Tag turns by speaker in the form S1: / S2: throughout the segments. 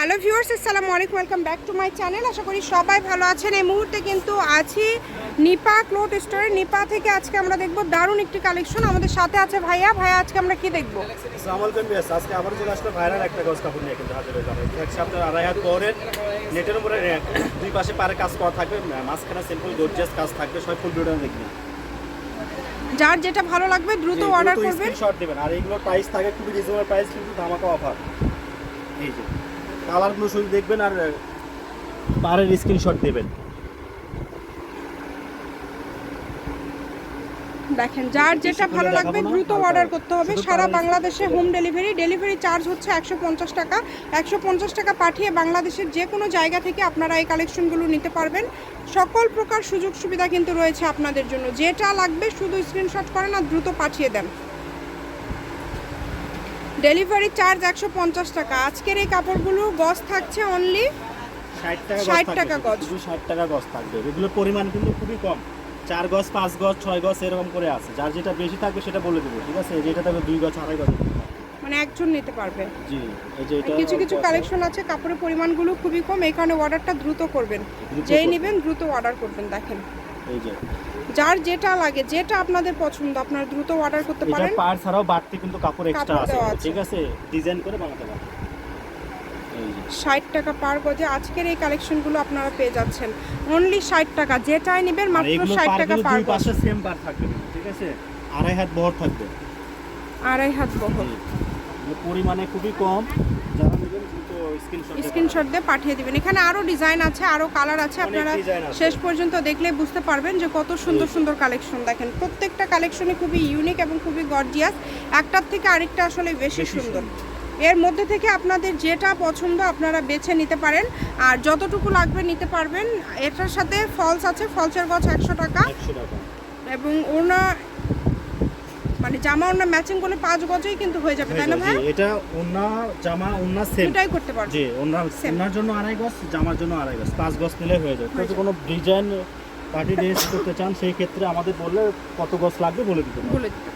S1: Hello viewers আসসালামু আলাইকুম welcome back to my channel. আশা করি সবাই ভালো আছেন। এই মুহূর্তে কিন্তু আছি নিপা ক্লোথ স্টোরে। নিপা থেকে আজকে আমরা দেখব দারুণ একটি কালেকশন। আমাদের সাথে আছে ভাইয়া। ভাইয়া আজকে আমরা কি দেখব?
S2: আজকে আবার চলে আসলো ভাইরাল একটা গজ কাপড় নিয়ে কিন্তু হাজির হয়ে যাবে। সপ্তাহ আড়াই হাত পরের নেটের উপরে দুই পাশে পারে কাজ করা থাকবে। মাঝখানে সিম্পল গর্জিয়াস কাজ থাকবে। সব ফুল ভিডিও দেখি না
S1: যার যেটা ভালো লাগবে দ্রুত অর্ডার করবেন।
S2: স্ক্রিনশট দিবেন। আর এইগুলোর প্রাইস থাকে খুবই রিজনেবল প্রাইস কিন্তু ধামাকা অফার এই যে। কালারগুলো শুধু দেখবেন আর পারের স্ক্রিনশট দেবেন।
S1: দেখেন যার যেটা ভালো লাগবে দ্রুত অর্ডার করতে হবে। সারা বাংলাদেশে হোম ডেলিভারি ডেলিভারি চার্জ হচ্ছে একশো পঞ্চাশ টাকা। একশো পঞ্চাশ টাকা পাঠিয়ে বাংলাদেশের যে কোনো জায়গা থেকে আপনারা এই কালেকশনগুলো নিতে পারবেন। সকল প্রকার সুযোগ সুবিধা কিন্তু রয়েছে আপনাদের জন্য। যেটা লাগবে শুধু স্ক্রিনশট করেন আর দ্রুত পাঠিয়ে দেন। ডেলিভারি চার্জ একশো পঞ্চাশ টাকা। আজকের এই কাপড়গুলো গজ থাকছে অনলি
S2: 60 টাকা গজ 60 টাকা গজ। থাকবে। এগুলোর পরিমাণ কিন্তু খুবই কম। চার গজ পাঁচ গজ ছয় গজ এরকম করে আছে। যার যেটা বেশি থাকবে সেটা বলে দেবো ঠিক আছে? যেটা থাকবে দুই গজ আড়াই গজ।
S1: মানে একজন নিতে পারবে।
S2: জি এই যে এটা
S1: কিছু কিছু কালেকশন আছে। কাপড়ের পরিমাণগুলো খুবই কম। এই কারণে অর্ডারটা দ্রুত করবেন। যেই নেবেন দ্রুত অর্ডার করবেন দেখেন।
S2: এই যে।
S1: যার যেটা লাগে যেটা আপনাদের পছন্দ আপনারা দ্রুত অর্ডার করতে পারেন।
S2: পার ছাড়াও বাড়তি কিন্তু কাপড় এক্সট্রা আছে। ঠিক আছে? ডিজাইন করে বানাতে পারেন।
S1: ষাট টাকা পার গজে আজকের এই কালেকশনগুলো আপনারা পেয়ে যাচ্ছেন। অনলি ষাট টাকা যেটাই নেবেন মাত্র ষাট টাকা পার
S2: পাশে সেম পার থাকবে। ঠিক আছে? আড়াই হাত বহর থাকবে।
S1: আড়াই হাত বহর।
S2: পরিমাণে খুবই কম যারা নেবেন স্ক্রিনশট
S1: দিয়ে পাঠিয়ে দিবেন। এখানে আরও ডিজাইন আছে আরও কালার আছে আপনারা শেষ পর্যন্ত দেখলে বুঝতে পারবেন যে কত সুন্দর সুন্দর কালেকশন দেখেন প্রত্যেকটা কালেকশনই খুবই ইউনিক এবং খুবই গর্জিয়াস একটার থেকে আরেকটা আসলে বেশি সুন্দর। এর মধ্যে থেকে আপনাদের যেটা পছন্দ আপনারা বেছে নিতে পারেন। আর যতটুকু লাগবে নিতে পারবেন। এটার সাথে ফলস আছে ফলসের গছ একশো টাকা। এবং ওনা মানে জামা ওনা ম্যাচিং করলে পাঁচ গজেই কিন্তু হয়ে যাবে তাই না ভাই?
S2: এটা ওন্না জামা ওন্না সেম
S1: দুটাই করতে পারবেন
S2: জি
S1: Same.
S2: ওনার জন্য আড়াই গজ জামার জন্য আড়াই গজ পাঁচ গজ নিলে হয়ে যাবে। যদি কোনো ডিজাইন পার্টি ড্রেস করতে চান সেই ক্ষেত্রে আমাদের বললে কত গজ লাগবে বলে দিতে পারব।
S1: বলে দিতে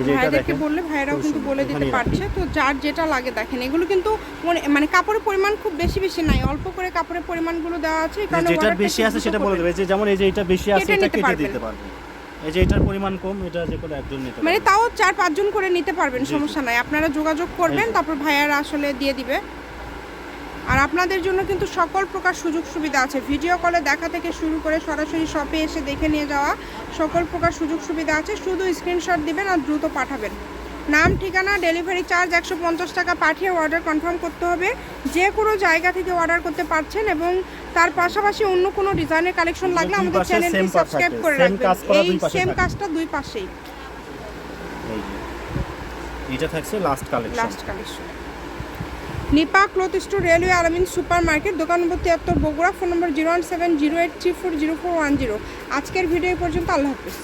S2: এটা
S1: ভাইদেরকে বললে ভাইরাও কিন্তু বলে দিতে পারছে। তো যার যেটা লাগে দেখেন এগুলো কিন্তু মনে- কাপড়ের পরিমাণ খুব বেশি বেশি নাই অল্প করে কাপড়ের পরিমাণগুলো দেওয়া আছে কারণে
S2: বেশি আছে সেটা বলে দেবে। যে যেমন এই যে এটা বেশি আছে এটা কেটে দিতে পারবে এই যে এটার পরিমাণ কম এটা যে কোনো একজন নিতে
S1: মানে তাও চার পাঁচজন করে নিতে পারবেন। সমস্যা নাই। আপনারা যোগাযোগ করবেন তারপর ভাইয়ারা আসলে দিয়ে দিবে। আর আপনাদের জন্য কিন্তু সকল প্রকার সুযোগ সুবিধা আছে। ভিডিও কলে দেখা থেকে শুরু করে সরাসরি শপে এসে দেখে নিয়ে যাওয়া সকল প্রকার সুযোগ সুবিধা আছে। শুধু স্ক্রিনশট দিবেন আর দ্রুত পাঠাবেন। নাম ঠিকানা ডেলিভারি চার্জ একশো পঞ্চাশ টাকা পাঠিয়ে অর্ডার কনফার্ম করতে হবে। যে কোনো জায়গা থেকে অর্ডার করতে পারছেন এবং তার পাশাপাশি অন্য কোনো ডিজাইনের কালেকশন লাগলে আমাদের চ্যানেলটি সাবস্ক্রাইব করে রাখবেন। এই সেম কাজটা দুই পাশেই।
S2: এটা থাকছে last collection
S1: last collection Nipa cloth store railway Alamin super market দোকান নম্বর তিয়াত্তর Bogura phone number zero one seven zero eight three four zero four one zero. আজকের ভিডিও পর্যন্ত আল্লাহ হাফিজ।